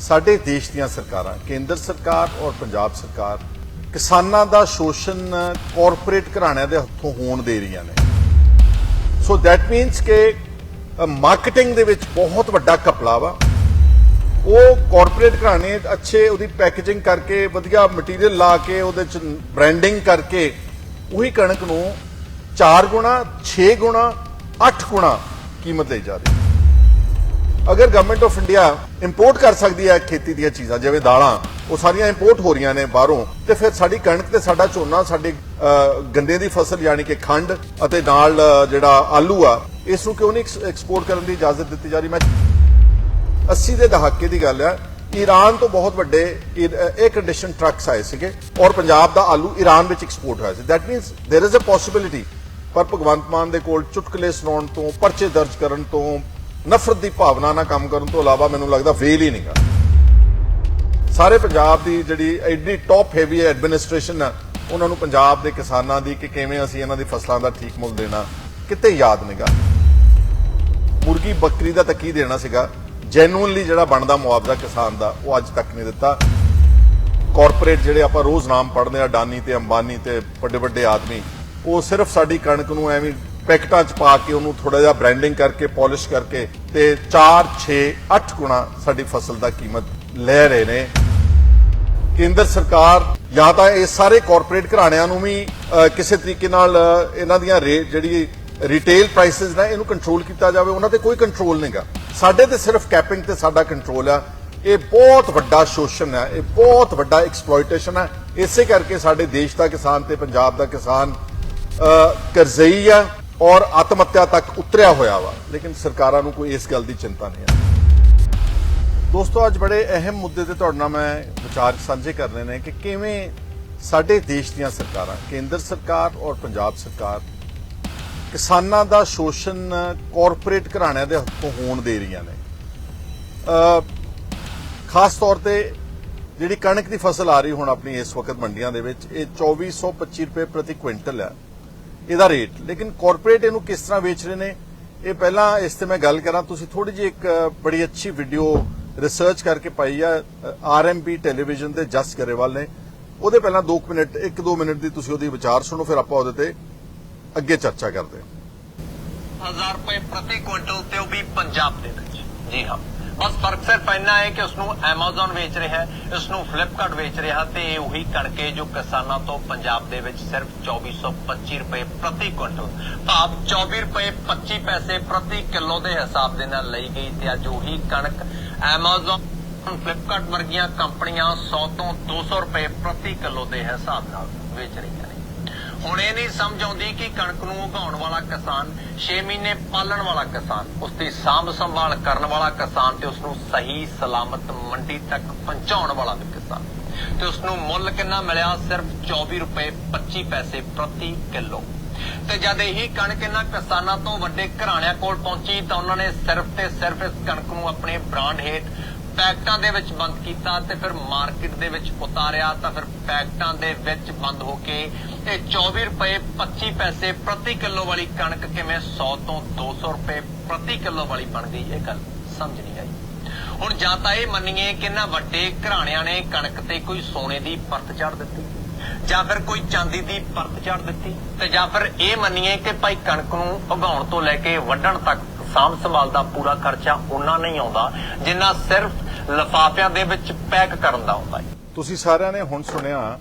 ਸਾਡੇ ਦੇਸ਼ ਦੀਆਂ ਸਰਕਾਰਾਂ, ਕੇਂਦਰ ਸਰਕਾਰ ਔਰ ਪੰਜਾਬ ਸਰਕਾਰ, ਕਿਸਾਨਾਂ ਦਾ ਸ਼ੋਸ਼ਣ ਕਾਰਪੋਰੇਟ ਘਰਾਣਿਆਂ ਦੇ ਹੱਥੋਂ ਹੋਣ ਦੇ ਰਹੀਆਂ ਨੇ। ਸੋ ਦੈਟ ਮੀਨਸ ਕਿ ਮਾਰਕੀਟਿੰਗ ਦੇ ਵਿੱਚ ਬਹੁਤ ਵੱਡਾ ਘਪਲਾ ਵਾ। ਉਹ ਕਾਰਪੋਰੇਟ ਘਰਾਣੇ ਅੱਛੇ ਉਹਦੀ ਪੈਕੇਜਿੰਗ ਕਰਕੇ, ਵਧੀਆ ਮਟੀਰੀਅਲ ਲਾ ਕੇ, ਉਹਦੇ ਚ ਬ੍ਰਾਂਡਿੰਗ ਕਰਕੇ, ਉਹੀ ਕਣਕ ਨੂੰ 4 ਗੁਣਾ 6 ਗੁਣਾ 8 ਗੁਣਾ ਕੀਮਤ ਲਈ ਜਾ ਰਹੀ ਅਗਰ ਗਵਰਨਮੈਂਟ ਆਫ ਇੰਡੀਆ ਇੰਪੋਰਟ ਕਰ ਸਕਦੀ ਹੈ ਖੇਤੀ ਦੀਆਂ ਚੀਜ਼ਾਂ, ਜਿਵੇਂ ਦਾਲਾਂ, ਉਹ ਸਾਰੀਆਂ ਇੰਪੋਰਟ ਹੋ ਰਹੀਆਂ ਨੇ ਬਾਹਰੋਂ, ਤੇ ਫਿਰ ਸਾਡੀ ਕਣਕ ਤੇ ਸਾਡਾ ਝੋਨਾ, ਸਾਡੇ ਗੰਦੇ ਦੀ ਫਸਲ ਯਾਨੀ ਕਿ ਖੰਡ ਅਤੇ ਨਾਲ ਜਿਹੜਾ ਆਲੂ ਆ, ਇਸ ਨੂੰ ਕਿਉਂ ਨਹੀਂ ਐਕਸਪੋਰਟ ਕਰਨ ਦੀ ਇਜਾਜ਼ਤ ਦਿੱਤੀ ਜਾ ਰਹੀ? ਮੈਂ 80 ਦੇ ਦਹਾਕੇ ਦੀ ਗੱਲ ਆ, ਈਰਾਨ ਤੋਂ ਬਹੁਤ ਵੱਡੇ ਇਹ ਕੰਡੀਸ਼ਨ ਟਰੱਕਸ ਆਏ ਸੀਗੇ ਔਰ ਪੰਜਾਬ ਦਾ ਆਲੂ ਈਰਾਨ ਵਿੱਚ ਐਕਸਪੋਰਟ ਹੋਇਆ ਸੀ। That means there is a possibility ਪਰ ਭਗਵੰਤ ਮਾਨ ਦੇ ਕੋਲ ਚੁਟਕਲੇ ਸੁਣਾਉਣ ਤੋਂ, ਪਰਚੇ ਦਰਜ ਕਰਨ ਤੋਂ ਨਫ਼ਰਤ ਦੀ ਭਾਵਨਾ ਨਾਲ ਕੰਮ ਕਰਨ ਤੋਂ ਇਲਾਵਾ ਮੈਨੂੰ ਲੱਗਦਾ ਵੇਲ ਹੀ ਨਹੀਂਗਾ। ਸਾਰੇ ਪੰਜਾਬ ਦੀ ਜਿਹੜੀ ਐਡੀ ਟੌਪ ਹੈਵੀ ਐਡਮਿਨਿਸਟ੍ਰੇਸ਼ਨ ਆ, ਉਹਨਾਂ ਨੂੰ ਪੰਜਾਬ ਦੇ ਕਿਸਾਨਾਂ ਦੀ ਕਿ ਕਿਵੇਂ ਅਸੀਂ ਇਹਨਾਂ ਦੀ ਫਸਲਾਂ ਦਾ ਠੀਕ ਮੁੱਲ ਦੇਣਾ, ਕਿਤੇ ਯਾਦ ਨਹੀਂਗਾ। ਮੁਰਗੀ ਬੱਕਰੀ ਦਾ ਤਾਂ ਕੀ ਦੇਣਾ ਸੀਗਾ? ਜੈਨੂਇਨਲੀ ਜਿਹੜਾ ਬਣਦਾ ਮੁਆਵਜ਼ਾ ਕਿਸਾਨ ਦਾ, ਉਹ ਅੱਜ ਤੱਕ ਨਹੀਂ ਦਿੱਤਾ। ਕਾਰਪੋਰੇਟ ਜਿਹੜੇ ਆਪਾਂ ਰੋਜ਼ ਨਾਮ ਪੜ੍ਹਦੇ ਆ, ਡਾਨੀ ਤੇ ਅੰਬਾਨੀ ਤੇ ਵੱਡੇ ਵੱਡੇ ਆਦਮੀ, ਉਹ ਸਿਰਫ ਸਾਡੀ ਕਣਕ ਨੂੰ ਐਵੇਂ ਪੈਕਟਾਂ 'ਚ ਪਾ ਕੇ ਉਹਨੂੰ ਥੋੜਾ ਜਿਹਾ ਬ੍ਰਾਂਡਿੰਗ ਕਰਕੇ ਪਾਲਿਸ਼ ਕਰਕੇ ਤੇ 4 6 8 ਗੁਣਾ ਸਾਡੀ ਫਸਲ ਦਾ ਕੀਮਤ ਲੈ ਰਹੇ ਨੇ। ਕੇਂਦਰ ਸਰਕਾਰ ਜਾਂ ਤਾਂ ਇਹ ਸਾਰੇ ਕਾਰਪੋਰੇਟ ਘਰਾਣਿਆਂ ਨੂੰ ਵੀ ਕਿਸੇ ਤਰੀਕੇ ਨਾਲ ਇਹਨਾਂ ਦੀਆਂ ਰੇਟ ਜਿਹੜੀ ਰਿਟੇਲ ਪ੍ਰਾਈਸਸ ਨੇ ਇਹਨੂੰ ਕੰਟਰੋਲ ਕੀਤਾ ਜਾਵੇ। ਉਹਨਾਂ ਤੇ ਕੋਈ ਕੰਟਰੋਲ ਨਹੀਂਗਾ। ਸਾਡੇ ਤੇ ਸਿਰਫ ਕੈਪਿੰਗ ਤੇ ਸਾਡਾ ਕੰਟਰੋਲ ਆ। ਇਹ ਬਹੁਤ ਵੱਡਾ ਸ਼ੋਸ਼ਣ ਹੈ ਇਹ ਬਹੁਤ ਵੱਡਾ ਐਕਸਪਲੋਇਟੇਸ਼ਨ ਹੈ ਇਸੇ ਕਰਕੇ ਸਾਡੇ ਦੇਸ਼ ਦਾ ਕਿਸਾਨ ਤੇ ਪੰਜਾਬ ਦਾ ਕਿਸਾਨ ਅਹ, ਕਰਜ਼ਈ ਆ। ਔਰ ਆਤਮ ਹੱਤਿਆ ਤੱਕ ਉਤਰਿਆ ਹੋਇਆ ਵਾ। ਲੇਕਿਨ ਸਰਕਾਰਾਂ ਨੂੰ ਕੋਈ ਇਸ ਗੱਲ ਦੀ ਚਿੰਤਾ ਨਹੀਂ ਆ ਦੋਸਤੋ, ਅੱਜ ਬੜੇ ਅਹਿਮ ਮੁੱਦੇ ਤੇ ਤੁਹਾਡੇ ਨਾਲ ਮੈਂ ਵਿਚਾਰ ਸਾਂਝੇ ਕਰਨੇ ਨੇ ਕਿ ਕਿਵੇਂ ਸਾਡੇ ਦੇਸ਼ ਦੀਆਂ ਸਰਕਾਰਾਂ, ਕੇਂਦਰ ਸਰਕਾਰ ਔਰ ਪੰਜਾਬ ਸਰਕਾਰ, ਕਿਸਾਨਾਂ ਦਾ ਸ਼ੋਸ਼ਣ ਕਾਰਪੋਰੇਟ ਘਰਾਣਿਆਂ ਦੇ ਹੱਥੋਂ ਹੋਣ ਦੇ ਰਹੀਆਂ ਨੇ। ਅ, ਖਾਸ ਤੌਰ ਤੇ ਜਿਹੜੀ ਕਣਕ ਦੀ ਫਸਲ ਆ ਰਹੀ ਹੁਣ ਆਪਣੀ ਇਸ ਵਕਤ ਮੰਡੀਆਂ ਦੇ ਵਿੱਚ, ਇਹ 2425 ਰੁਪਏ ਪ੍ਰਤੀ ਕੁਇੰਟਲ ਹੈ ਇਹਦਾ ਰੇਟ ਲੇਕਿਨ ਕਾਰਪੋਰੇਟ ਇਹਨੂੰ ਕਿਸ ਤਰ੍ਹਾਂ ਵੇਚ ਰਹੇ ਨੇ, ਇਹ ਪਹਿਲਾਂ ਇਸ ਤੇ ਮੈਂ ਗੱਲ ਕਰਾਂ। ਤੁਸੀਂ ਥੋੜੀ ਜਿਹੀ ਇੱਕ ਬੜੀ ਅੱਛੀ ਵੀਡੀਓ ਰਿਸਰਚ ਕਰਕੇ ਪਾਈ ਆ ਆਰਐਮਬੀ ਟੈਲੀਵਿਜ਼ਨ ਤੇ ਜਸ ਗਰੇਵਾਲ ਨੇ। ਉਹਦੇ ਪਹਿਲਾਂ 2 ਮਿੰਟ 1-2 ਮਿੰਟ ਦੀ ਤੁਸੀਂ ਉਹਦੀ ਵਿਚਾਰ ਸੁਣੋ, ਫਿਰ ਆਪਾਂ ਉਹਦੇ ਤੇ ਅੱਗੇ ਚਰਚਾ ਕਰਦੇ ਹਾਂ। ਹਜ਼ਾਰ ਰੁਪਏ ਪ੍ਰਤੀ ਕੁਇੰਟਲ ਤੇ ਉਹ ਵੀ ਪੰਜਾਬ ਦੇ ਵਿੱਚ। ਜੀ ਹਾਂ। ਬਸ ਫ਼ਰਕ ਸਿਰਫ ਇੰਨਾ ਹੈ ਕਿ ਉਸ ਨੂੰ Amazon ਵੇਚ ਰਿਹਾ ਹੈ ਇਸ ਨੂੰ Flipkart ਵੇਚ ਰਿਹਾ ਤੇ ਇਹ ਉਹੀ ਕਣਕ ਕਣਕੇ ਜੋ ਕਿਸਾਨਾਂ ਤੋਂ ਪੰਜਾਬ ਦੇ ਵਿੱਚ ਸਿਰਫ 2425 ਰੁਪਏ ਪ੍ਰਤੀ ਕੁਇੰਟਲ। ਭਾਵ 24 ਰੁਪਏ 25 ਪੈਸੇ ਪ੍ਰਤੀ ਕਿਲੋ ਦੇ ਹਿਸਾਬ ਦੇ ਨਾਲ ਲਈ ਗਈ ਤੇ ਅੱਜ ਉਹੀ ਕਣਕ Amazon, Flipkart ਵਰਗੀਆਂ ਕੰਪਨੀਆਂ 100 ਤੋਂ 200 ਰੁਪਏ ਪ੍ਰਤੀ ਕਿਲੋ ਦੇ ਹਿਸਾਬ ਨਾਲ ਵੇਚ ਰਹੀਆਂ ਨੇ। ਹੁਣ ਇਹ ਨਹੀਂ ਸਮਝ ਆਉਂਦੀ ਕਿ ਕਣਕ ਨੂੰ ਉਗਾਉਣ ਵਾਲਾ ਕਿਸਾਨ 6 ਮਹੀਨੇ ਪਾਲਣ ਵਾਲਾ ਕਿਸਾਨ ਉਸ ਦੀ ਸਾਂਭ ਸੰਭਾਲ ਕਰਨ ਵਾਲਾ ਕਿਸਾਨ ਤੇ ਉਸ ਨੂੰ ਸਹੀ ਸਲਾਮਤ ਮੰਡੀ ਤੱਕ ਪਹੁੰਚਾਉਣ ਵਾਲਾ ਕਿਸਾਨ। ਤੇ ਉਸ ਨੂੰ ਮੁੱਲ ਕਿੰਨਾ ਮਿਲਿਆ? ਸਿਰਫ 24 ਰੁਪਏ 25 ਪੈਸੇ ਪ੍ਰਤੀ ਕਿਲੋ। ਤੇ ਜਦ ਇਹੀ ਕਣਕ ਇਹਨਾਂ ਕਿਸਾਨਾਂ ਤੋਂ ਵੱਡੇ ਘਰਾਣਿਆਂ ਕੋਲ ਪਹੁੰਚੀ ਤਾਂ ਉਹਨਾਂ ਨੇ ਸਿਰਫ ਤੇ ਸਿਰਫ ਇਸ ਕਣਕ ਨੂੰ ਆਪਣੇ ਬ੍ਰਾਂਡ ਹੇਠ ਪੈਕਟਾਂ ਦੇ ਵਿੱਚ ਬੰਦ ਕੀਤਾ ਤੇ ਫਿਰ ਮਾਰਕੀਟ ਦੇ ਵਿੱਚ ਉਤਾਰਿਆ ਤਾਂ ਫਿਰ ਪੈਕਟਾਂ ਦੇ ਵਿੱਚ ਬੰਦ ਹੋ ਕੇ ਇਹ 24 ਰੁਪਏ 25 ਪੈਸੇ ਪ੍ਰਤੀ ਕਿਲੋ ਵਾਲੀ ਕਣਕ ਕਿਵੇਂ 100 ਤੋਂ 200 ਰੁਪਏ ਪ੍ਰਤੀ ਕਿਲੋ ਵਾਲੀ ਬਣ ਗਈ, ਇਹ ਗੱਲ ਸਮਝ ਨਹੀਂ ਆਈ। ਹੁਣ ਜਾਂ ਤਾਂ ਇਹ ਮੰਨੀਏ ਕਿ ਇਹਨਾਂ ਵੱਡੇ ਘਰਾਣਿਆਂ ਨੇ ਕਣਕ ਤੇ ਕੋਈ ਸੋਨੇ ਦੀ ਪਰਤ ਚੜ ਦਿੱਤੀ, ਜਾਂ ਫਿਰ ਕੋਈ ਚਾਂਦੀ ਦੀ ਪਰਤ ਚੜ ਦਿੱਤੀ, ਤੇ ਜਾਂ ਫਿਰ ਇਹ ਮੰਨੀਏ ਕਿ ਭਾਈ ਕਣਕ ਨੂੰ ਉਗਾਉਣ ਤੋਂ ਲੈ ਕੇ ਵੱਢਣ ਤੱਕ ਸਾਂਭ ਸੰਭਾਲ ਦਾ ਪੂਰਾ ਖਰਚਾ ਉਹਨਾਂ ਨਹੀਂ ਆਉਂਦਾ, ਜਿੰਨਾ ਸਿਰਫ ਲਫਾਫਿਆਂ ਦੇ ਵਿੱਚ ਪੈਕ ਕਰਨ ਦਾ ਆਉਂਦਾ ਹੈ। ਤੁਸੀਂ ਸਾਰਿਆਂ ਨੇ ਹੁਣ ਸੁਣਿਆ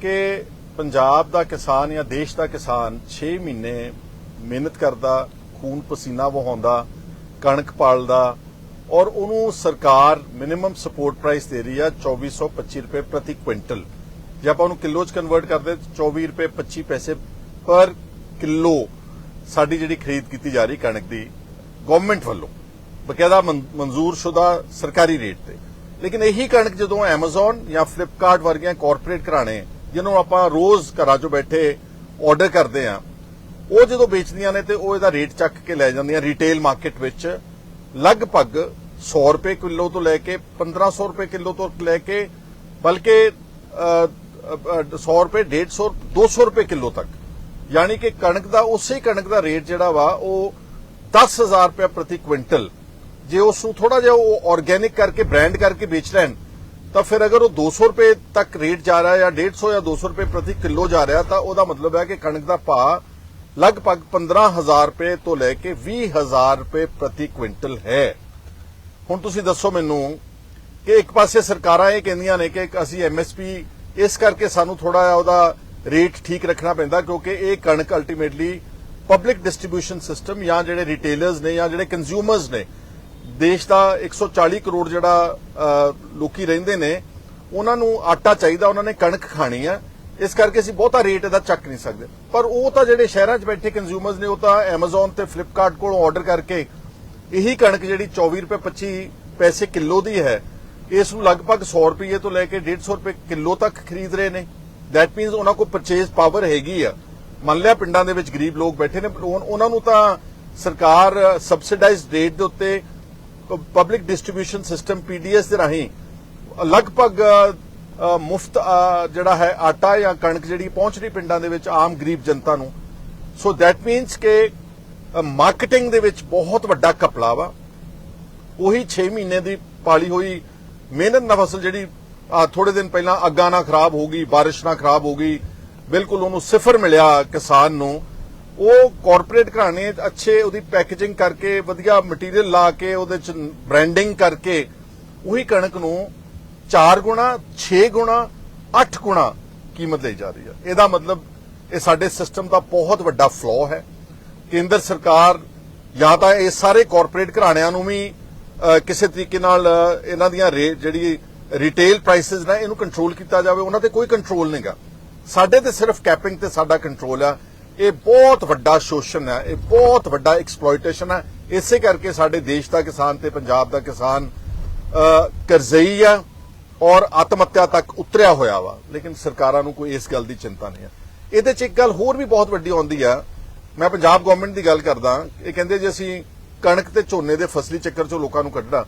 ਕਿ ਪੰਜਾਬ ਦਾ ਕਿਸਾਨ ਜਾਂ ਦੇਸ਼ ਦਾ ਕਿਸਾਨ 6 ਮਹੀਨੇ ਮਿਹਨਤ ਕਰਦਾ, ਖੂਨ ਪਸੀਨਾ ਵਹਾਉਂਦਾ, ਕਣਕ ਪਾਲਦਾ ਔਰ ਉਹਨੂੰ ਸਰਕਾਰ ਮਿਨੀਮਮ ਸਪੋਰਟ ਪ੍ਰਾਈਸ ਦੇ ਰਹੀ ਆ 2425 ਰੁਪਏ ਪ੍ਰਤੀ ਕੁਇੰਟਲ। ਜੇ ਆਪਾਂ ਉਹਨੂੰ ਕਿਲੋ ਚ ਕਨਵਰਟ ਕਰਦੇ ਤਾਂ 24 ਰੁਪਏ 25 ਪੈਸੇ ਪਰ ਕਿਲੋ ਸਾਡੀ ਜਿਹੜੀ ਖਰੀਦ ਕੀਤੀ ਜਾ ਰਹੀ ਕਣਕ ਦੀ ਗਵਰਨਮੈਂਟ ਵੱਲੋਂ। ਬਕਾਇਦਾ ਮਨਜ਼ੂਰ ਸ਼ੁਦਾ ਸਰਕਾਰੀ ਰੇਟ ਤੇ। ਲੇਕਿਨ ਇਹੀ ਕਣਕ ਜਦੋਂ Amazon ਜਾਂ Flipkart ਵਰਗੀਆਂ ਕਾਰਪੋਰੇਟ ਘਰਾਣੇ ਜਿਹਨੂੰ ਆਪਾਂ ਰੋਜ਼ ਘਰਾਂ 'ਚੋਂ ਬੈਠੇ ਆਰਡਰ ਕਰਦੇ ਆ ਉਹ ਜਦੋਂ ਵੇਚਦੀਆਂ ਨੇ ਤੇ ਉਹ ਇਹਦਾ ਰੇਟ ਚੱਕ ਕੇ ਲੈ ਜਾਂਦੀਆਂ ਰਿਟੇਲ ਮਾਰਕੀਟ ਵਿੱਚ ਲਗਭਗ 100 ਰੁਪਏ ਕਿਲੋ ਤੋਂ ਲੈ ਕੇ 1500 ਰੁਪਏ ਕਿਲੋ ਤੋਂ ਲੈ ਕੇ ਬਲਕਿ ਅ, ਅ, ਅ, 100 ਰੁਪਏ 150 200 ਰੁਪਏ ਕਿਲੋ ਤੱਕ। ਯਾਨੀ ਕਿ ਕਣਕ ਦਾ ਉਸੇ ਕਣਕ ਦਾ ਰੇਟ ਜਿਹੜਾ ਵਾ ਉਹ 10000 ਰੁਪਏ ਪ੍ਰਤੀ ਕੁਇੰਟਲ ਜੇ ਉਸ ਨੂੰ ਥੋੜਾ ਜਿਹਾ ਉਹ ਆਰਗੇਨਿਕ ਕਰਕੇ ਬ੍ਰਾਂਡ ਕਰਕੇ ਵੇਚ ਲੈਣ, ਤਾਂ ਫਿਰ ਅਗਰ ਉਹ 200 ਰੁਪਏ ਤੱਕ ਰੇਟ ਜਾ ਰਿਹਾ ਜਾਂ 150 ਜਾਂ 200 ਰੁਪਏ ਪ੍ਰਤੀ ਕਿਲੋ ਜਾ ਰਿਹਾ, ਤਾਂ ਉਹਦਾ ਮਤਲਬ ਹੈ ਕਿ ਕਣਕ ਦਾ ਭਾਅ ਲਗਭਗ 15000 ਰੁਪਏ ਤੋਂ ਲੈ ਕੇ 20000 ਰੁਪਏ ਪ੍ਰਤੀ ਕੁਇੰਟਲ ਹੈ। ਹੁਣ ਤੁਸੀਂ ਦੱਸੋ ਮੈਨੂੰ ਕਿ ਇੱਕ ਪਾਸੇ ਸਰਕਾਰਾਂ ਇਹ ਕਹਿੰਦੀਆਂ ਨੇ ਕਿ ਅਸੀਂ ਐਮਐਸਪੀ ਇਸ ਕਰਕੇ ਸਾਨੂੰ ਥੋੜਾ ਜਿਹਾ ਉਹਦਾ ਰੇਟ ਠੀਕ ਰੱਖਣਾ ਪੈਂਦਾ, ਕਿਉਂਕਿ ਇਹ ਕਣਕ ਅਲਟੀਮੇਟਲੀ ਪਬਲਿਕ ਡਿਸਟ੍ਰੀਬਿਊਸ਼ਨ ਸਿਸਟਮ ਜਾਂ ਜਿਹੜੇ ਰਿਟੇਲਰਸ ਨੇ ਜਾਂ ਜਿਹੜੇ ਕੰਜ਼ਿਊਮਰਸ ਨੇ ਦੇਸ਼ ਦਾ 140 ਕਰੋੜ ਜਿਹੜਾ ਲੋਕੀ ਰਹਿੰਦੇ ਨੇ, ਉਹਨਾਂ ਨੂੰ ਆਟਾ ਚਾਹੀਦਾ, ਉਹਨਾਂ ਨੇ ਕਣਕ ਖਾਣੀ ਆ। ਇਸ ਕਰਕੇ ਅਸੀਂ ਬਹੁਤਾ ਰੇਟ ਇਹਦਾ ਚੱਕ ਨਹੀਂ ਸਕਦੇ। ਪਰ ਉਹ ਤਾਂ ਜਿਹੜੇ ਸ਼ਹਿਰਾਂ 'ਚ ਬੈਠੇ ਕੰਜ਼ਿਊਮਰਸ ਨੇ, ਉਹ ਤਾਂ Amazon ਤੇ Flipkart ਕੋਲੋਂ ਆਰਡਰ ਕਰਕੇ ਇਹੀ ਕਣਕ ਜਿਹੜੀ 24 ਰੁਪਏ 25 ਪੈਸੇ ਕਿਲੋ ਦੀ ਹੈ, ਇਸ ਨੂੰ ਲਗਭਗ 100 ਰੁਪਏ ਤੋਂ ਲੈ ਕੇ 150 ਰੁਪਏ ਕਿਲੋ ਤੱਕ ਖਰੀਦ ਰਹੇ ਨੇ। ਦੈਟ ਮੀਨਸ ਉਹਨਾਂ ਕੋਲ ਪਰਚੇਸ ਪਾਵਰ ਹੈਗੀ ਆ। ਮੰਨ ਲਿਆ ਪਿੰਡਾਂ ਦੇ ਵਿੱਚ ਗਰੀਬ ਲੋਕ ਬੈਠੇ ਨੇ ਉਹ- ਉਹਨਾਂ ਨੂੰ ਤਾਂ ਸਰਕਾਰ ਸਬਸਿਡਾਈਜ਼ਡ ਰੇਟ ਦੇ ਉੱਤੇ ਪਬਲਿਕ ਡਿਸਟ੍ਰੀਬਿਊਸ਼ਨ ਸਿਸਟਮ ਪੀਡੀਐਸ ਦੇ ਰਾਹੀਂ ਲਗਭਗ ਮੁਫਤ ਜਿਹੜਾ ਹੈ ਆਟਾ ਜਾਂ ਕਣਕ ਜਿਹੜੀ ਪਹੁੰਚ ਰਹੀ ਪਿੰਡਾਂ ਦੇ ਵਿੱਚ ਆਮ ਗਰੀਬ ਜਨਤਾ ਨੂੰ। ਸੋ ਦੈਟ ਮੀਨਸ ਕਿ ਮਾਰਕੀਟਿੰਗ ਦੇ ਵਿੱਚ ਬਹੁਤ ਵੱਡਾ ਕਪੜਾ ਵਾ। ਉਹੀ 6 ਮਹੀਨੇ ਦੀ ਪਾਲੀ ਹੋਈ ਮਿਹਨਤ ਨਾਲ ਫਸਲ ਜਿਹੜੀ ਥੋੜੇ ਦਿਨ ਪਹਿਲਾਂ ਅੱਗਾ ਨਾ ਖਰਾਬ ਹੋ ਗਈ, ਬਾਰਿਸ਼ ਨਾ ਖਰਾਬ ਹੋ ਗਈ। ਬਿਲਕੁਲ ਉਹਨੂੰ ਸਿਫਰ ਮਿਲਿਆ ਕਿਸਾਨ ਨੂੰ। ਉਹ ਕਾਰਪੋਰੇਟ ਘਰਾਣੇ ਅੱਛੇ, ਉਹਦੀ ਪੈਕੇਜਿੰਗ ਕਰਕੇ, ਵਧੀਆ ਮਟੀਰੀਅਲ ਲਾ ਕੇ, ਉਹਦੇ ਚ ਬ੍ਰਾਂਡਿੰਗ ਕਰਕੇ, ਉਹੀ ਕਣਕ ਨੂੰ 4 ਗੁਣਾ 6 ਗੁਣਾ 8 ਗੁਣਾ ਕੀਮਤ ਲਈ ਜਾ ਰਹੀ ਹੈ ਇਹਦਾ ਮਤਲਬ ਇਹ ਸਾਡੇ ਸਿਸਟਮ ਦਾ ਬਹੁਤ ਵੱਡਾ ਫਲੋ ਹੈ। ਕੇਂਦਰ ਸਰਕਾਰ ਜਾਂ ਤਾਂ ਇਹ ਸਾਰੇ ਕਾਰਪੋਰੇਟ ਘਰਾਣਿਆਂ ਨੂੰ ਵੀ ਕਿਸੇ ਤਰੀਕੇ ਨਾਲ ਇਹਨਾਂ ਦੀਆਂ ਰੇਟ ਜਿਹੜੀ ਰਿਟੇਲ ਪ੍ਰਾਈਸਸ ਨੇ, ਇਹਨੂੰ ਕੰਟਰੋਲ ਕੀਤਾ ਜਾਵੇ। ਉਹਨਾਂ ਤੇ ਕੋਈ ਕੰਟਰੋਲ ਨਹੀਂਗਾ ਸਾਡੇ ਤੇ ਸਿਰਫ ਕੈਪਿੰਗ ਤੇ ਸਾਡਾ ਕੰਟਰੋਲ ਆ। ਇਹ ਬਹੁਤ ਵੱਡਾ ਸ਼ੋਸ਼ਣ ਹੈ, ਇਹ ਬਹੁਤ ਵੱਡਾ ਐਕਸਪਲੋਇਟੇਸ਼ਨ ਹੈ। ਇਸੇ ਕਰਕੇ ਸਾਡੇ ਦੇਸ਼ ਦਾ ਕਿਸਾਨ ਤੇ ਪੰਜਾਬ ਦਾ ਕਿਸਾਨ ਕਰਜ਼ਈ ਆ ਔਰ ਆਤਮ ਹੱਤਿਆ ਤੱਕ ਉਤਰਿਆ ਹੋਇਆ ਵਾ। ਲੇਕਿਨ ਸਰਕਾਰਾਂ ਨੂੰ ਕੋਈ ਇਸ ਗੱਲ ਦੀ ਚਿੰਤਾ ਨਹੀਂ ਹੈ। ਇਹਦੇ ਚ ਇੱਕ ਗੱਲ ਹੋਰ ਵੀ ਬਹੁਤ ਵੱਡੀ ਆਉਂਦੀ ਆ ਮੈਂ ਪੰਜਾਬ ਗਵਰਨਮੈਂਟ ਦੀ ਗੱਲ ਕਰਦਾ, ਇਹ ਕਹਿੰਦੇ ਜੇ ਅਸੀਂ ਕਣਕ ਤੇ ਝੋਨੇ ਦੇ ਫਸਲੀ ਚੱਕਰ ਚੋਂ ਲੋਕਾਂ ਨੂੰ ਕੱਢਣਾ,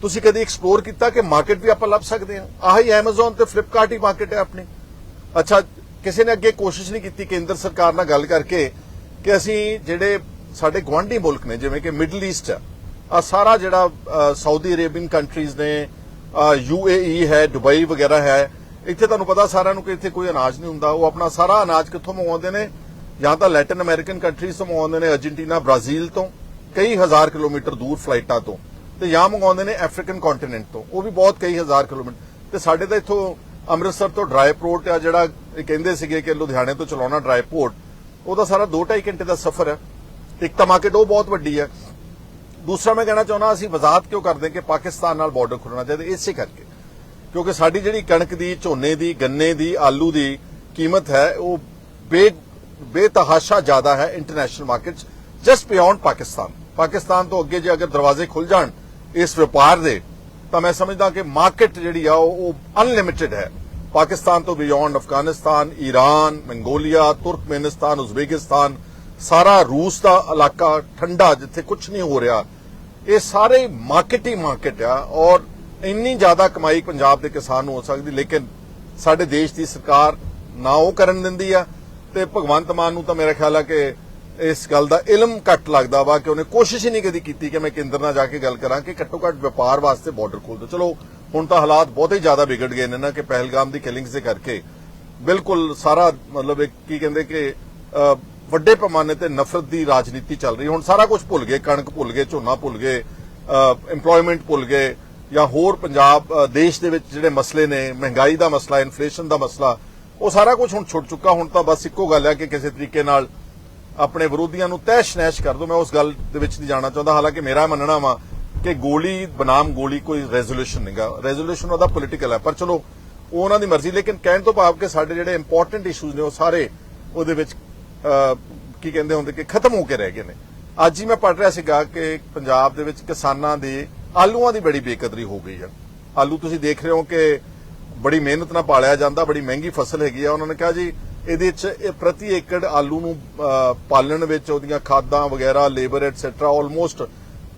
ਤੁਸੀਂ ਕਦੀ ਐਕਸਪਲੋਰ ਕੀਤਾ ਕਿ ਮਾਰਕੀਟ ਵੀ ਆਪਾਂ ਲੱਭ ਸਕਦੇ ਹਾਂ? ਆਹੀ Amazon ਤੇ Flipkart ਹੀ ਮਾਰਕੀਟ ਹੈ ਆਪਣੀ। ਅੱਛਾ ਕਿਸੇ ਨੇ ਅੱਗੇ ਕੋਸ਼ਿਸ਼ ਨਹੀਂ ਕੀਤੀ ਕੇਂਦਰ ਸਰਕਾਰ ਨਾਲ ਗੱਲ ਕਰਕੇ ਕਿ ਅਸੀਂ ਜਿਹੜੇ ਸਾਡੇ ਗਵਾਂਢੀ ਮੁਲਕ ਨੇ, ਜਿਵੇਂ ਕਿ ਮਿਡਲ ਈਸਟ ਆ ਸਾਰਾ ਜਿਹੜਾ ਸਾਊਦੀ ਅਰੇਬੀਅਨ ਕੰਟਰੀਜ਼ ਨੇ ਯੂਏਈ ਹੈ ਦੁਬਈ ਵਗੈਰਾ ਹੈ, ਇੱਥੇ ਤੁਹਾਨੂੰ ਪਤਾ ਸਾਰਿਆਂ ਨੂੰ ਕਿ ਇੱਥੇ ਕੋਈ ਅਨਾਜ ਨਹੀਂ ਹੁੰਦਾ, ਉਹ ਆਪਣਾ ਸਾਰਾ ਅਨਾਜ ਕਿੱਥੋਂ ਮੰਗਵਾਉਂਦੇ ਨੇ? ਜਾਂ ਤਾਂ ਲੈਟਿਨ ਅਮਰੀਕਨ ਕੰਟਰੀਜ਼ ਤੋਂ ਮੰਗਵਾਉਂਦੇ ਨੇ ਅਰਜنٹੀਨਾ ਬ੍ਰਾਜ਼ੀਲ ਤੋਂ, ਕਈ ਹਜ਼ਾਰ ਕਿਲੋਮੀਟਰ ਦੂਰ ਫਲਾਈਟਾਂ ਤੋਂ, ਤੇ ਜਾਂ ਮੰਗਵਾਉਂਦੇ ਨੇ ਅਫਰੀਕਨ ਕੰਟੀਨੈਂਟ ਤੋਂ, ਉਹ ਵੀ ਬਹੁਤ ਕਈ ਹਜ਼ਾਰ ਕਿਲੋਮੀਟਰ, ਤੇ ਸਾਡੇ ਤਾਂ ਇੱਥੋਂ ਅੰਮ੍ਰਿਤਸਰ ਤੋਂ ਡਰਾਈ ਪੋਰਟ ਆ ਜਿਹੜਾ ਕਹਿੰਦੇ ਸੀਗੇ ਕਿ ਲੁਧਿਆਣੇ ਤੋਂ ਚਲਾਉਣਾ ਡਰਾਈਪੋਰਟ ਉਹਦਾ ਸਾਰਾ 2.5 ਘੰਟੇ ਦਾ ਸਫ਼ਰ ਹੈ। ਇੱਕ ਤਾਂ ਮਾਰਕੀਟ ਉਹ ਬਹੁਤ ਵੱਡੀ ਹੈ। ਦੂਸਰਾ ਮੈਂ ਕਹਿਣਾ ਚਾਹੁੰਦਾ, ਅਸੀਂ ਵਜ਼ਾਤ ਕਿਉਂ ਕਰਦੇ ਕਿ ਪਾਕਿਸਤਾਨ ਨਾਲ ਬਾਰਡਰ ਖੁੱਲਣਾ ਚਾਹੀਦਾ, ਇਸੇ ਕਰਕੇ। ਕਿਉਂਕਿ ਸਾਡੀ ਜਿਹੜੀ ਕਣਕ ਦੀ, ਝੋਨੇ ਦੀ, ਗੰਨੇ ਦੀ, ਆਲੂ ਦੀ ਕੀਮਤ ਹੈ, ਉਹ ਬੇ, ਬੇਤਹਾਸ਼ਾ ਜ਼ਿਆਦਾ ਹੈ international market just beyond Pakistan. Pakistan ਤੋਂ ਅੱਗੇ ਜੇ ਅਗਰ ਦਰਵਾਜ਼ੇ ਖੁੱਲ ਜਾਣ ਇਸ ਵਪਾਰ ਦੇ, ਤਾਂ ਮੈਂ ਸਮਝਦਾ ਕਿ ਮਾਰਕੀਟ ਜਿਹੜੀ ਆ, ਉਹ ਅਨਲਿਮਿਟਿਡ ਹੈ। ਪਾਕਿਸਤਾਨ ਤੋਂ beyond Afghanistan Iran Mongolia, Turkmenistan, Uzbekistan, ਸਾਰਾ ਰੂਸ ਦਾ ਇਲਾਕਾ ਠੰਡਾ ਜਿੱਥੇ ਕੁਝ ਨਹੀਂ ਹੋ ਰਿਹਾ। ਇਹ ਸਾਰੇ ਮਾਰਕੀਟ ਹੀ ਮਾਰਕੀਟ ਆ ਔਰ ਇੰਨੀ ਜ਼ਿਆਦਾ ਕਮਾਈ ਪੰਜਾਬ ਦੇ ਕਿਸਾਨ ਨੂੰ ਹੋ ਸਕਦੀ, ਲੇਕਿਨ ਸਾਡੇ ਦੇਸ਼ ਦੀ ਸਰਕਾਰ ਨਾ ਉਹ ਕਰਨ ਦਿੰਦੀ ਆ ਤੇ ਭਗਵੰਤ ਮਾਨ ਨੂੰ ਤਾਂ ਮੇਰਾ ਖਿਆਲ ਆ ਕਿ ਇਸ ਗੱਲ ਦਾ ਇਲਮ ਘੱਟ ਲੱਗਦਾ ਵਾ ਕਿ ਉਹਨੇ ਕੋਸ਼ਿਸ਼ ਹੀ ਨਹੀਂ ਕਦੀ ਕੀਤੀ ਕਿ ਮੈਂ ਕੇਂਦਰ ਨਾਲ ਜਾ ਕੇ ਗੱਲ ਕਰਾਂ ਕਿ ਘੱਟੋ ਘੱਟ ਵਪਾਰ ਵਾਸਤੇ ਬਾਰਡਰ ਖੋਲ ਦਿਓ ਚਲੋ ਹੁਣ ਤਾਂ ਹਾਲਾਤ ਬਹੁਤੇ ਜ਼ਿਆਦਾ ਵਿਗੜ ਗਏ ਨੇ ਨਾ ਕਿ ਪਹਿਲਗਾਮ ਦੀ ਕਿਲਿੰਗਸ ਦੇ ਕਰਕੇ। ਬਿਲਕੁਲ ਸਾਰਾ ਮਤਲਬ ਕੀ ਕਹਿੰਦੇ ਕਿ ਵੱਡੇ ਪੈਮਾਨੇ ਤੇ ਨਫ਼ਰਤ ਦੀ ਰਾਜਨੀਤੀ ਚੱਲ ਰਹੀ। ਹੁਣ ਸਾਰਾ ਕੁਝ ਭੁੱਲ ਗਏ, ਕਣਕ ਭੁੱਲ ਗਏ, ਝੋਨਾ ਭੁੱਲ ਗਏ EMPLOYMENT ਭੁੱਲ ਗਏ ਜਾਂ ਹੋਰ ਪੰਜਾਬ ਦੇਸ਼ ਦੇ ਵਿੱਚ ਜਿਹੜੇ ਮਸਲੇ ਨੇ, ਮਹਿੰਗਾਈ ਦਾ ਮਸਲਾ ਇਨਫਲੇਸ਼ਨ ਦਾ ਮਸਲਾ, ਉਹ ਸਾਰਾ ਕੁਝ ਹੁਣ ਛੁੱਟ ਚੁੱਕਾ। ਹੁਣ ਤਾਂ ਬਸ ਇੱਕੋ ਗੱਲ ਹੈ ਕਿ ਕਿਸੇ ਤਰੀਕੇ ਨਾਲ ਆਪਣੇ ਵਿਰੋਧੀਆਂ ਨੂੰ ਤੈਸ਼ ਨੈਸ਼ ਕਰ ਦੋ। ਮੈਂ ਉਸ ਗੱਲ ਦੇ ਵਿੱਚ ਨਹੀਂ ਜਾਣਾ ਚਾਹੁੰਦਾ। ਹਾਲਾਂਕਿ ਮੇਰਾ ਮੰਨਣਾ ਵਾ ਕਿ ਗੋਲੀ ਬਨਾਮ ਗੋਲੀ ਕੋਈ ਰੈਜ਼ੋਲੂਸ਼ਨ ਨਹੀਂਗਾ। ਰੈਜ਼ੋਲੂਸ਼ਨ ਉਹਦਾ ਪੋਲੀਟੀਕਲ ਹੈ, ਪਰ ਚਲੋ ਉਹਨਾਂ ਦੀ ਮਰਜ਼ੀ, ਲੇਕਿਨ ਕਹਿਣ ਤੋਂ ਭਾਵ ਕਿ ਸਾਡੇ ਜਿਹੜੇ ਇੰਪੋਰਟੈਂਟ ਇਸ਼ੂਜ਼ ਨੇ ਉਹ ਸਾਰੇ ਉਹਦੇ ਵਿੱਚ ਕੀ ਕਹਿੰਦੇ ਹੁੰਦੇ, ਕਿ ਖਤਮ ਹੋ ਕੇ ਰਹਿ ਗਏ ਨੇ। ਅੱਜ ਹੀ ਮੈਂ ਪੜ੍ਹ ਰਿਹਾ ਸੀਗਾ ਕਿ ਪੰਜਾਬ ਦੇ ਵਿੱਚ ਕਿਸਾਨਾਂ ਦੇ ਆਲੂਆਂ ਦੀ ਬੜੀ ਬੇਕਦਰੀ ਹੋ ਗਈ ਹੈ ਆਲੂ ਤੁਸੀਂ ਦੇਖ ਰਹੇ ਹੋ ਕਿ ਬੜੀ ਮਿਹਨਤ ਨਾਲ ਪਾਲਿਆ ਜਾਂਦਾ, ਬੜੀ ਮਹਿੰਗੀ ਫਸਲ ਹੈਗੀ ਆ। ਉਹਨਾਂ ਨੇ ਕਿਹਾ ਜੀ, ਇਹਦੇ ਚ ਪ੍ਰਤੀ ਏਕੜ ਆਲੂ ਨੂੰ ਪਾਲਣ ਵਿੱਚ ਉਹਦੀਆਂ ਖਾਦਾਂ ਵਗੈਰਾ ਲੇਬਰ ਐਟਸੈਟਰਾ ਆਲਮੋਸਟ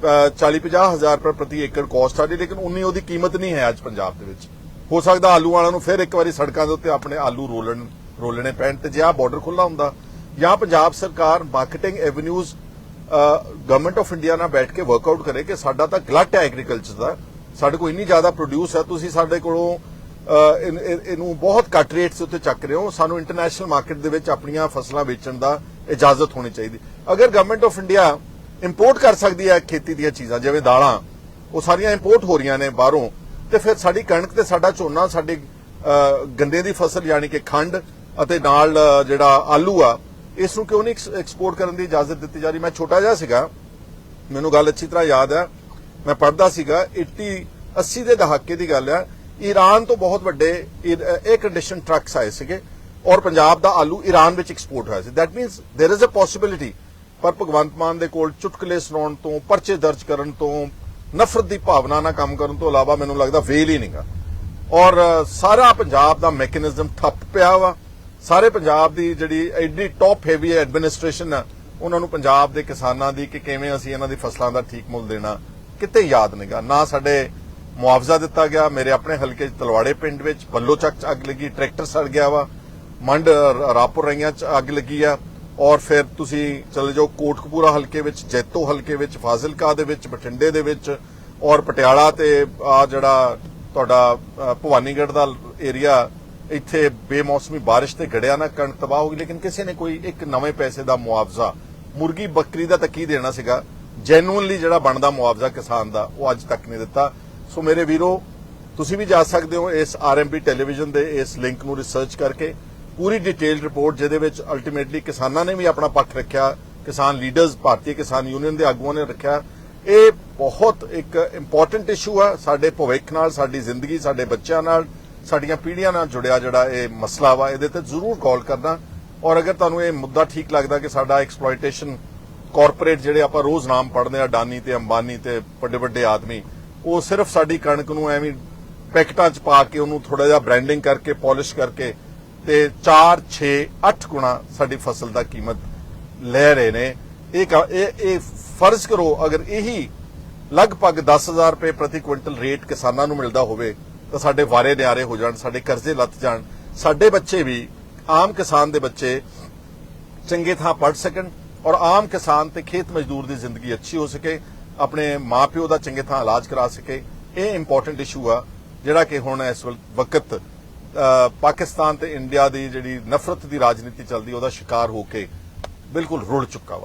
40-50 ਹਜ਼ਾਰ ਰੁਪਏ ਪ੍ਰਤੀ ਏਕੜ ਕੋਸਟ ਆ ਰਹੀ ਲੇਕਿਨ ਉਨੀ ਉਹਦੀ ਕੀਮਤ ਨਹੀਂ ਹੈ ਅੱਜ ਪੰਜਾਬ ਦੇ ਵਿੱਚ। ਹੋ ਸਕਦਾ ਆਲੂ ਵਾਲਿਆਂ ਨੂੰ ਫਿਰ ਇੱਕ ਵਾਰੀ ਸੜਕਾਂ ਦੇ ਉੱਤੇ ਆਪਣੇ ਆਲੂ ਰੋਲਣ, ਰੋਲਣੇ ਪੈਣ ਤੇ ਜੇ ਆ ਬਾਰਡਰ ਖੁੱਲਾ ਹੁੰਦਾ, ਜਾਂ ਪੰਜਾਬ ਸਰਕਾਰ marketing avenues government of India ਨਾਲ ਬੈਠ ਕੇ ਵਰਕਆਊਟ ਕਰੇ ਕਿ ਸਾਡਾ ਤਾਂ ਗਲਟ ਹੈ ਐਗਰੀਕਲਚਰ ਦਾ, ਸਾਡੇ ਕੋਲ ਇੰਨੀ ਜ਼ਿਆਦਾ ਪ੍ਰੋਡਿਊਸ ਹੈ, ਤੁਸੀਂ ਸਾਡੇ ਕੋਲੋਂ ਇਹਨੂੰ ਬਹੁਤ ਘੱਟ ਰੇਟਸ ਉੱਤੇ ਚੱਕ ਰਹੇ ਹੋ, ਸਾਨੂੰ ਇੰਟਰਨੈਸ਼ਨਲ ਮਾਰਕੀਟ ਦੇ ਵਿੱਚ ਆਪਣੀਆਂ ਫਸਲਾਂ ਵੇਚਣ ਦਾ ਇਜਾਜ਼ਤ ਹੋਣੀ ਚਾਹੀਦੀ। ਅਗਰ ਗਵਰਨਮੈਂਟ ਆਫ ਇੰਡੀਆ ਇੰਪੋਰਟ ਕਰ ਸਕਦੀ ਹੈ ਖੇਤੀ ਦੀਆਂ ਚੀਜ਼ਾਂ, ਜਿਵੇਂ ਦਾਲਾਂ, ਉਹ ਸਾਰੀਆਂ ਇੰਪੋਰਟ ਹੋ ਰਹੀਆਂ ਨੇ ਬਾਹਰੋਂ। ਤੇ ਫਿਰ ਸਾਡੀ ਕਣਕ ਤੇ ਸਾਡਾ ਝੋਨਾ, ਸਾਡੇ ਗੰਦੇ ਦੀ ਫਸਲ ਯਾਨੀ ਕਿ ਖੰਡ ਅਤੇ ਨਾਲ ਜਿਹੜਾ ਆਲੂ ਆ, ਇਸ ਨੂੰ ਕਿਉਂ ਨਹੀਂ ਐਕਸਪੋਰਟ ਕਰਨ ਦੀ ਇਜਾਜ਼ਤ ਦਿੱਤੀ ਜਾ ਰਹੀ? ਮੈਂ ਛੋਟਾ ਜਿਹਾ ਸੀਗਾ, ਮੈਨੂੰ ਗੱਲ ਅੱਛੀ ਤਰ੍ਹਾਂ ਯਾਦ ਹੈ ਮੈਂ ਪੜਦਾ ਸੀਗਾ 80 80 ਦੇ ਦਹਾਕੇ ਦੀ ਗੱਲ ਹੈ ਈਰਾਨ ਤੋਂ ਬਹੁਤ ਵੱਡੇ ਇਹ ਕੰਡੀਸ਼ਨ ਟਰੱਕਸ ਆਏ ਸੀਗੇ ਔਰ ਪੰਜਾਬ ਦਾ ਆਲੂ ਈਰਾਨ ਵਿੱਚ ਐਕਸਪੋਰਟ ਹੋਇਆ ਸੀ। That means there is a possibility ਪਰ ਭਗਵੰਤ ਮਾਨ ਦੇ ਕੋਲ ਚੁਟਕਲੇ ਸੁਣਾਉਣ ਤੋਂ, ਪਰਚੇ ਦਰਜ ਕਰਨ ਤੋਂ, ਨਫ਼ਰਤ ਦੀ ਭਾਵਨਾ ਨਾਲ ਕੰਮ ਕਰਨ ਤੋਂ ਇਲਾਵਾ ਮੈਨੂੰ ਲੱਗਦਾ ਵੇਲ ਹੀ ਨਹੀਂਗਾ। ਔਰ ਸਾਰਾ ਪੰਜਾਬ ਦਾ ਮੈਕੈਨਿਜ਼ਮ ਠੱਪ ਪਿਆ ਵਾ। ਸਾਰੇ ਪੰਜਾਬ ਦੀ ਜਿਹੜੀ ਐਡੀ ਟੌਪ ਹੈਵੀ ਐਡਮਿਨਿਸਟ੍ਰੇਸ਼ਨ ਆ, ਉਹਨਾਂ ਨੂੰ ਪੰਜਾਬ ਦੇ ਕਿਸਾਨਾਂ ਦੀ ਕਿ ਕਿਵੇਂ ਅਸੀਂ ਇਹਨਾਂ ਦੀ ਫਸਲਾਂ ਦਾ ਠੀਕ ਮੁੱਲ ਦੇਣਾ, ਕਿਤੇ ਯਾਦ ਨਹੀਂਗਾ। ਨਾ ਸਾਡੇ ਮੁਆਵਜ਼ਾ ਦਿੱਤਾ ਗਿਆ, ਮੇਰੇ ਆਪਣੇ ਹਲਕੇ 'ਚ ਤਲਵਾੜੇ ਪਿੰਡ ਵਿੱਚ ਬੱਲੋ ਚੱਕ 'ਚ ਅੱਗ ਲੱਗੀ, ਟਰੈਕਟਰ ਸੜ ਗਿਆ ਵਾ। ਮੰਡ ਰ- ਰਾਪੁਰ ਰਈਆਂ 'ਚ ਅੱਗ ਲੱਗੀ ਆ। ਔਰ ਫਿਰ ਤੁਸੀਂ ਚਲੇ ਜਾਓ ਕੋਟਕਪੂਰਾ ਹਲਕੇ ਵਿੱਚ ਜੈਤੋ ਹਲਕੇ ਵਿੱਚ ਫਾਜ਼ਿਲਕਾ ਦੇ ਵਿੱਚ ਬਠਿੰਡੇ ਦੇ ਵਿੱਚ ਔਰ ਪਟਿਆਲਾ ਤੇ ਆ ਜਿਹੜਾ ਤੁਹਾਡਾ ਅ, ਭਵਾਨੀਗੜ੍ਹ ਦਾ ਏਰੀਆ ਇੱਥੇ ਬੇਮੌਸਮੀ ਬਾਰਿਸ਼ ਤੇ ਗੜਿਆ ਨਾ ਕਣ ਤਬਾਹ ਹੋ ਗਈ ਲੇਕਿਨ ਕਿਸੇ ਨੇ ਕੋਈ ਇੱਕ ਨਵੇਂ ਪੈਸੇ ਦਾ ਮੁਆਵਜ਼ਾ ਮੁਰਗੀ ਬੱਕਰੀ ਦਾ ਤਾਂ ਕੀ ਦੇਣਾ ਸੀਗਾ ਜੈਨੂਅਨਲੀ ਜਿਹੜਾ ਬਣਦਾ ਮੁਆਵਜ਼ਾ ਕਿਸਾਨ ਦਾ ਉਹ ਅੱਜ ਤੱਕ ਨਹੀਂ ਦਿੱਤਾ। ਸੋ ਮੇਰੇ ਵੀਰੋ ਤੁਸੀਂ ਵੀ ਜਾ ਸਕਦੇ ਹੋ ਇਸ ਆਰਐਮਪੀ ਟੈਲੀਵਿਜ਼ਨ ਦੇ ਇਸ ਲਿੰਕ ਨੂੰ ਰਿਸਰਚ ਕਰਕੇ। ਪੂਰੀ ਡਿਟੇਲਡ ਰਿਪੋਰਟ ਜਿਹਦੇ ਵਿੱਚ ਅਲਟੀਮੇਟਲੀ ਕਿਸਾਨਾਂ ਨੇ ਵੀ ਆਪਣਾ ਪੱਖ ਰੱਖਿਆ, ਕਿਸਾਨ ਲੀਡਰਸ ਭਾਰਤੀ ਕਿਸਾਨ ਯੂਨੀਅਨ ਦੇ ਆਗੂਆਂ ਨੇ ਰੱਖਿਆ। ਇਹ ਬਹੁਤ ਇੱਕ ਇੰਪੋਰਟੈਂਟ ਇਸ਼ੂ ਆ, ਸਾਡੇ ਭਵਿੱਖ ਨਾਲ, ਸਾਡੀ ਜ਼ਿੰਦਗੀ, ਸਾਡੇ ਬੱਚਿਆਂ ਨਾਲ, ਸਾਡੀਆਂ ਪੀੜ੍ਹੀਆਂ ਨਾਲ ਜੁੜਿਆ ਜਿਹੜਾ ਇਹ ਮਸਲਾ ਵਾ, ਇਹਦੇ ਤੇ ਜ਼ਰੂਰ ਕਾਲ ਕਰਨਾ। ਔਰ ਅਗਰ ਤੁਹਾਨੂੰ ਇਹ ਮੁੱਦਾ ਠੀਕ ਲੱਗਦਾ ਕਿ ਸਾਡਾ ਐਕਸਪਲੋਇਟੇਸ਼ਨ ਕਾਰਪੋਰੇਟ ਜਿਹੜੇ ਆਪਾਂ ਰੋਜ਼ ਨਾਮ ਪੜ੍ਹਦੇ ਆ ਅਡਾਨੀ ਤੇ ਅੰਬਾਨੀ ਤੇ ਵੱਡੇ ਵੱਡੇ ਆਦਮੀ, ਉਹ ਸਿਰਫ ਸਾਡੀ ਕਣਕ ਨੂੰ ਐਵੇਂ ਪੈਕਟਾਂ 'ਚ ਪਾ ਕੇ ਉਹਨੂੰ ਥੋੜਾ ਜਿਹਾ ਬ੍ਰਾਂਡਿੰਗ ਕਰਕੇ ਪਾਲਿਸ਼ ਕਰਕੇ ਤੇ 4 6 8 ਗੁਣਾ ਸਾਡੀ ਫਸਲ ਦਾ ਕੀਮਤ ਲੈ ਰਹੇ ਨੇ। ਇਹ ਇਹ ਇਹ ਫਰਜ਼ ਕਰੋ, ਅਗਰ ਇਹੀ ਲਗਭਗ 10000 ਰੁਪਏ ਪ੍ਰਤੀ ਕੁਇੰਟਲ ਰੇਟ ਕਿਸਾਨਾਂ ਨੂੰ ਮਿਲਦਾ ਹੋਵੇ, ਤਾਂ ਸਾਡੇ ਵਾਰੇ ਨਿਆਰੇ ਹੋ ਜਾਣ, ਸਾਡੇ ਕਰਜ਼ੇ ਲੱਤ ਜਾਣ। ਸਾਡੇ ਬੱਚੇ ਵੀ, ਆਮ ਕਿਸਾਨ ਦੇ ਬੱਚੇ ਚੰਗੇ ਥਾਂ ਪੜ ਸਕਣ ਔਰ ਆਮ ਕਿਸਾਨ ਤੇ ਖੇਤ ਮਜ਼ਦੂਰ ਦੀ ਜ਼ਿੰਦਗੀ ਅੱਛੀ ਹੋ ਸਕੇ, ਆਪਣੇ ਮਾਪਿਓ ਦਾ ਚੰਗੇ ਥਾਂ ਇਲਾਜ ਕਰਾ ਸਕੇ। ਇਹ ਇੰਪੋਰਟੈਂਟ ਇਸ਼ੂ ਆ, ਜਿਹੜਾ ਕਿ ਹੁਣ ਇਸ ਵਕਤ ਪਾਕਿਸਤਾਨ ਤੇ ਇੰਡੀਆ ਦੀ ਜਿਹੜੀ ਨਫ਼ਰਤ ਦੀ ਰਾਜਨੀਤੀ ਚੱਲਦੀ, ਉਹਦਾ ਸ਼ਿਕਾਰ ਹੋ ਕੇ ਬਿਲਕੁਲ ਰੁੜ ਚੁੱਕਾ ਵਾ।